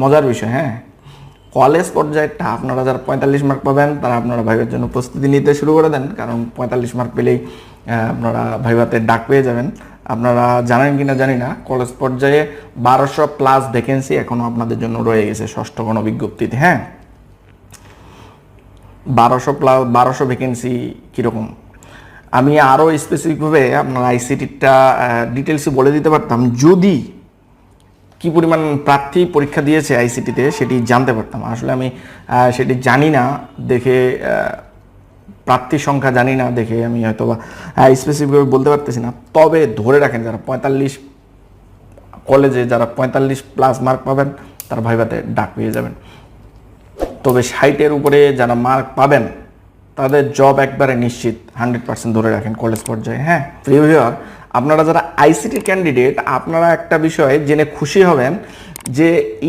মজার বিষয় হ্যাঁ। কলেজ পর্যায়েটা আপনারা যারা পঁয়তাল্লিশ মার্ক পাবেন, তারা আপনারা ভাইবার জন্য প্রস্তুতি নিতে শুরু করে দেন, কারণ পঁয়তাল্লিশ মার্ক পেলেই আপনারা ভাইভাতে ডাক পেয়ে যাবেন। আপনারা জানেন কি না জানি না, কলেজ পর্যায়ে বারোশো প্লাস ভ্যাকেন্সি এখনও আপনাদের জন্য রয়ে গেছে ষষ্ঠ গণবিজ্ঞপ্তিতে হ্যাঁ। বারোশো প্লাস বারোশো ভ্যাকেন্সি কীরকম? আমি আরও স্পেসিফিকভাবে আপনার আইসিটিটা ডিটেলসে বলে দিতে পারতাম, যদি কি পরিমাণ প্রার্থী পরীক্ষা দিয়েছে আইসিটিতে সেটি জানতে পারতাম। আসলে আমি সেটি জানি না, দেখে প্রার্থীর সংখ্যা জানি না, দেখে আমি হয়তো বা স্পেসিফিকভাবে বলতে পারতেছি না। তবে ধরে রাখেন, যারা পঁয়তাল্লিশ কলেজে যারা পঁয়তাল্লিশ প্লাস মার্ক পাবেন, তারা ভাইভাতে ডাক পেয়ে যাবেন। তবে ষাটের উপরে যারা মার্ক পাবেন, তাদের জব একবারে নিশ্চিত হান্ড্রেড পার্সেন্ট ধরে রাখেন কলেজ পর্যায়ে। হ্যাঁ প্রিয় ভিউয়ার আপনারা যারা আইসিটি ক্যান্ডিডেট আপনারা একটা বিষয়ে জেনে খুশি হবেন যে